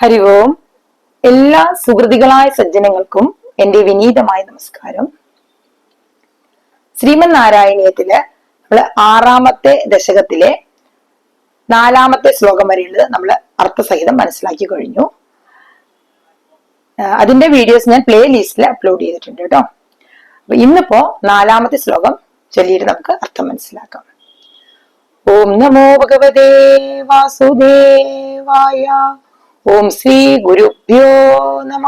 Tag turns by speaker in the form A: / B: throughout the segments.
A: ഹരി ഓം. എല്ലാ സുഹൃതികളായ സജ്ജനങ്ങൾക്കും എന്റെ വിനീതമായ നമസ്കാരം. ശ്രീമൻ നാരായണീയത്തിൽ നമ്മൾ ആറാമത്തെ ദശകത്തിലെ നാലാമത്തെ ശ്ലോകം വരെയുള്ളത് നമ്മൾ അർത്ഥസഹിതം മനസ്സിലാക്കി കഴിഞ്ഞു. അതിന്റെ വീഡിയോസ് ഞാൻ പ്ലേ ലിസ്റ്റിൽ അപ്ലോഡ് ചെയ്തിട്ടുണ്ട് കേട്ടോ. അപ്പൊ ഇന്നിപ്പോ നാലാമത്തെ ശ്ലോകം ചൊല്ലിയിട്ട് നമുക്ക് അർത്ഥം മനസ്സിലാക്കാം. ഓം നമോ ഭഗവതേ വാസുദേവായ ഓം ശ്രീ ഗുരുഭ്യോ നമ.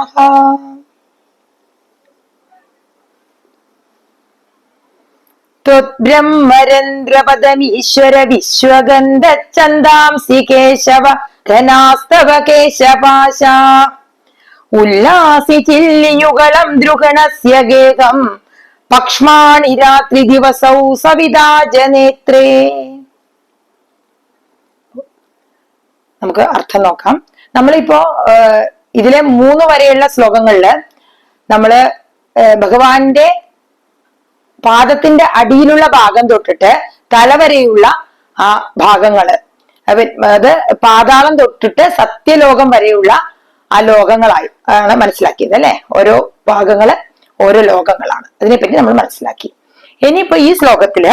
A: ത്വദ്ബ്രഹ്മരന്ദ്രപദമീശ്വര വിശ്വഗന്ധ ചന്ദാംസി കേശവ ഘനാസ്തവ കേശപാശ. ഉല്ലാസി ചില്ലിയുഗളം ദ്രുഗണസ്യ ഗേഹം. പക്ഷ്മാണി രാത്രി ദിവസൗ സവിതാജനേത്രേ നമുക്ക് അർത്ഥം നോക്കാം. നമ്മളിപ്പോ ഇതിലെ മൂന്ന് വരെയുള്ള ശ്ലോകങ്ങളിൽ നമ്മൾ ഭഗവാന്റെ പാദത്തിന്റെ അടിയിലുള്ള ഭാഗം തൊട്ടിട്ട് തലവരെയുള്ള ആ ഭാഗങ്ങൾ അത് പാതാളം തൊട്ടിട്ട് സത്യലോകം വരെയുള്ള ആ ലോകങ്ങളായി ആണ് മനസ്സിലാക്കിയത് അല്ലെ? ഓരോ ഭാഗങ്ങൾ ഓരോ ലോകങ്ങളാണ്. അതിനെപ്പറ്റി നമ്മൾ മനസ്സിലാക്കി. ഇനിയിപ്പോ ഈ ശ്ലോകത്തിൽ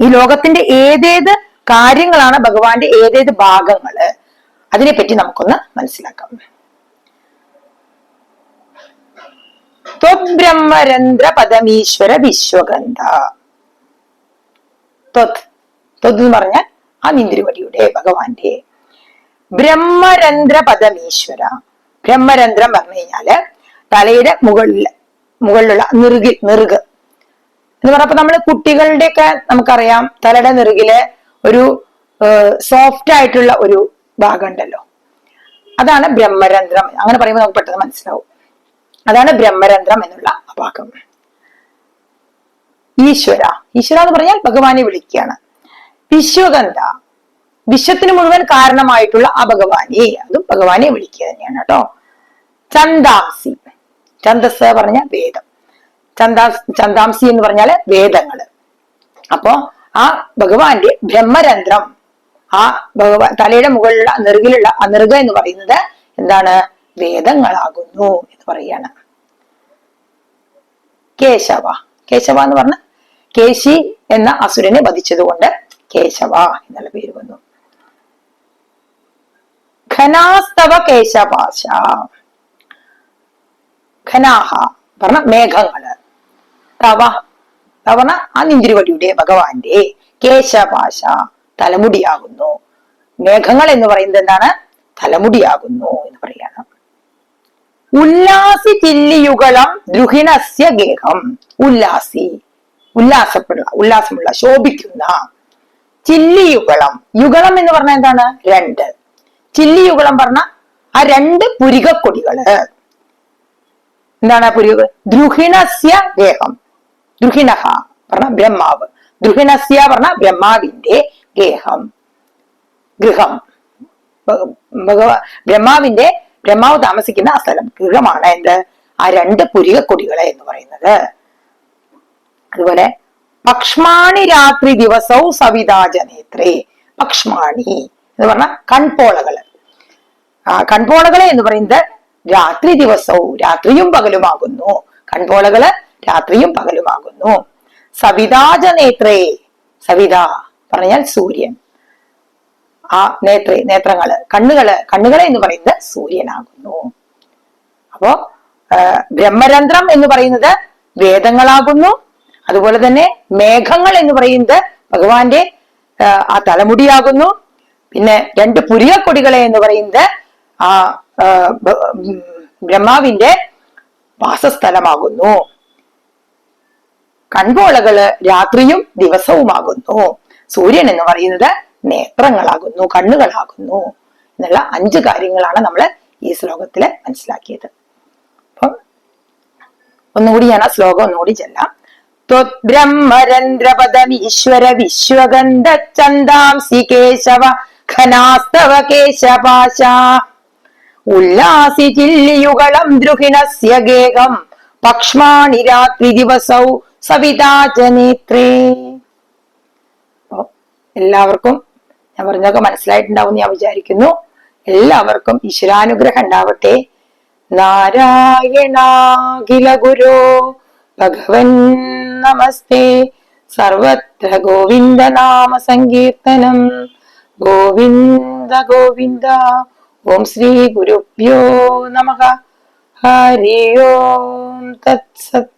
A: ഈ ലോകത്തിന്റെ ഏതേത് കാര്യങ്ങളാണ് ഭഗവാന്റെ ഏതേത് ഭാഗങ്ങൾ അതിനെപ്പറ്റി നമുക്കൊന്ന് മനസ്സിലാക്കാം. ത്വബ്രഹ്മരന്ധ്ര പദമീശ്വര വിശ്വഗന്ധ. ത്വത്. എന്ന് പറഞ്ഞാൽ ആ നിന്തിരുവടിയുടെ ഭഗവാന്റെ. ബ്രഹ്മരന്ധ്ര പദമീശ്വര ബ്രഹ്മരന്ധ്രം പറഞ്ഞു കഴിഞ്ഞാൽ തലയുടെ മുകളിൽ മുകളിലുള്ള നിറുകിൽ നിറുക്. എന്ന് പറഞ്ഞപ്പോ നമ്മൾ കുട്ടികളുടെയൊക്കെ നമുക്കറിയാം തലയുടെ നെറുകിൽ ഒരു സോഫ്റ്റ് ആയിട്ടുള്ള ഒരു ഭാഗം ഉണ്ടല്ലോ അതാണ് ബ്രഹ്മരന്ധ്രം. അങ്ങനെ പറയുമ്പോൾ നമുക്ക് പെട്ടെന്ന് മനസ്സിലാവും. അതാണ് ബ്രഹ്മരന്ധ്രം എന്നുള്ള ഭാഗം. ഈശ്വര. ഈശ്വര എന്ന് പറഞ്ഞാൽ ഭഗവാനെ വിളിക്കുകയാണ്. വിശ്വഗന്ധ. വിശ്വത്തിന് മുഴുവൻ കാരണമായിട്ടുള്ള ആ ഭഗവാനെ. അതും ഭഗവാനെ വിളിക്കുക തന്നെയാണ് കേട്ടോ. ചന്ദാംസി ചന്ദസ് പറഞ്ഞ വേദം. ചന്ദാസ് ചന്ദാംസി എന്ന് പറഞ്ഞാൽ വേദങ്ങൾ. അപ്പോ ആ ഭഗവാന്റെ ബ്രഹ്മരന്ധ്രം ആ ഭഗവാൻ തലയുടെ മുകളിലുള്ള നെറുകിലുള്ള ആ എന്ന് പറയുന്നത് എന്താണ്? വേദങ്ങളാകുന്നു എന്ന് പറയാണ് കേശവ. കേശവ എന്ന് പറഞ്ഞ കേശി എന്ന അസുരനെ വധിച്ചതുകൊണ്ട് കേശവ എന്നുള്ള പേര് വന്നു. ഘനാസ്തവ കേശവാശ. ഘനാഹ പറഞ്ഞ മേഘങ്ങൾ. തവ തവണ ആ നിന്തിരുവടിയുടെ ഭഗവാന്റെ കേശപാശ തലമുടിയാകുന്നു. മേഘങ്ങൾ എന്ന് പറയുന്നത് എന്താണ്? തലമുടിയാകുന്നു എന്ന് പറയാണ് ഉല്ലാസി ചില്ലിയുഗളം ദ്രുഹിണസ്യ ഗേഹം. ഉല്ലാസി ഉല്ലാസപ്പെടുക ഉല്ലാസമുള്ള ശോഭിക്കുന്ന ചില്ലിയുഗളം യുഗളം എന്ന് പറഞ്ഞാൽ എന്താണ്? രണ്ട്. ചില്ലിയുഗളം പറഞ്ഞ ആ രണ്ട് പുരികക്കൊടികൾ. എന്താണ് പുരിക? ദ്രുഹിണസ്യ ഗേഹം. ദ്രുഹിണഹ പറഞ്ഞ ബ്രഹ്മാവ്. ദ്രുഹിണസ്യ പറഞ്ഞ ബ്രഹ്മാവിന്റെ ഗേഹം. ഗൃഹം. ഭഗ- ഭഗവ- ബ്രഹ്മാവിന്റെ ബ്രഹ്മാവ് താമസിക്കുന്ന ആ സ്ഥലം ഗൃഹമാണ്. എന്ത്? ആ രണ്ട് പുരികക്കൊടികളെ എന്ന് പറയുന്നത്. അതുപോലെ പക്ഷ്മാണി രാത്രി ദിവസവും സവിതാജനേത്രേ പക്ഷ്മാണി എന്ന് പറഞ്ഞ കൺപോളകൾ. ആ കൺപോളകളെ എന്ന് പറയുന്നത് രാത്രി ദിവസവും രാത്രിയും പകലുമാകുന്നു. കൺപോളകൾ രാത്രിയും പകലുമാകുന്നു സവിതാജനേത്രേ സവിത പറഞ്ഞാൽ സൂര്യൻ. ആ നേത്രേ നേത്രങ്ങൾ കണ്ണുകൾ കണ്ണുകളെ എന്ന് പറയുന്നത് സൂര്യനാകുന്നു. അപ്പോ ബ്രഹ്മരന്ധ്രം എന്ന് പറയുന്നത് വേദങ്ങളാകുന്നു. അതുപോലെ തന്നെ മേഘങ്ങൾ എന്ന് പറയുന്നത് ഭഗവാന്റെ ആ, തലമുടിയാകുന്നു. പിന്നെ രണ്ട് പുരിയക്കൊടികളെ എന്ന് പറയുന്നത് ആ ബ്രഹ്മാവിന്റെ വാസസ്ഥലമാകുന്നു. കൺപോളകൾ രാത്രിയും ദിവസവുമാകുന്നു. സൂര്യൻ എന്ന് പറയുന്നത് നേത്രങ്ങളാകുന്നു കണ്ണുകളാകുന്നു എന്നുള്ള അഞ്ച് കാര്യങ്ങളാണ് നമ്മൾ ഈ ശ്ലോകത്തിൽ മനസ്സിലാക്കിയത്. അപ്പം ഒന്നുകൂടി ഞാൻ ആ ശ്ലോകം ഒന്നുകൂടി ചെല്ലാം. ബ്രഹ്മരന്ധ്രപദമീശ്വര വിശ്വഗന്ധ ചന്ദാംസി കേശവ ഖനാസ്തവ കേശപാശ. ഉല്ലാസി ചില്ലിയുകളം ദ്രുഹിണസ്യ ഗേഹം. പക്ഷ്മാണി രാത്രി ദിവസൗ സവിതാജനേത്രേ അപ്പൊ എല്ലാവർക്കും ഞാൻ പറഞ്ഞൊക്കെ മനസ്സിലായിട്ടുണ്ടാവും ഞാൻ വിചാരിക്കുന്നു. എല്ലാവർക്കും ഈശ്വരാനുഗ്രഹം ഉണ്ടാവട്ടെ. നാരായണാഖില ഗുരോ ഭഗവൻ നമസ്തേ. സർവത്ര ഗോവിന്ദ നാമ സങ്കീർത്തനം ഗോവിന്ദ ഗോവിന്ദ. ഓം ശ്രീ ഗുരുഭ്യോ നമ. ഹരി ഓം തത്സത്.